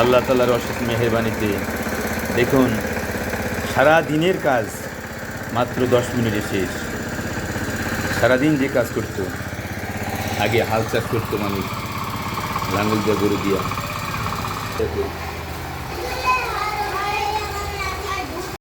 আল্লাহ তালার অশেষ মেহরবানিতে দেখুন, সারা দিনের কাজ মাত্র দশ মিনিটে শেষ। সারাদিন যে কাজ করতো, আগে হাল চাষ করতো মানুষ লাঙ্গল দিয়ে গরু দিয়া।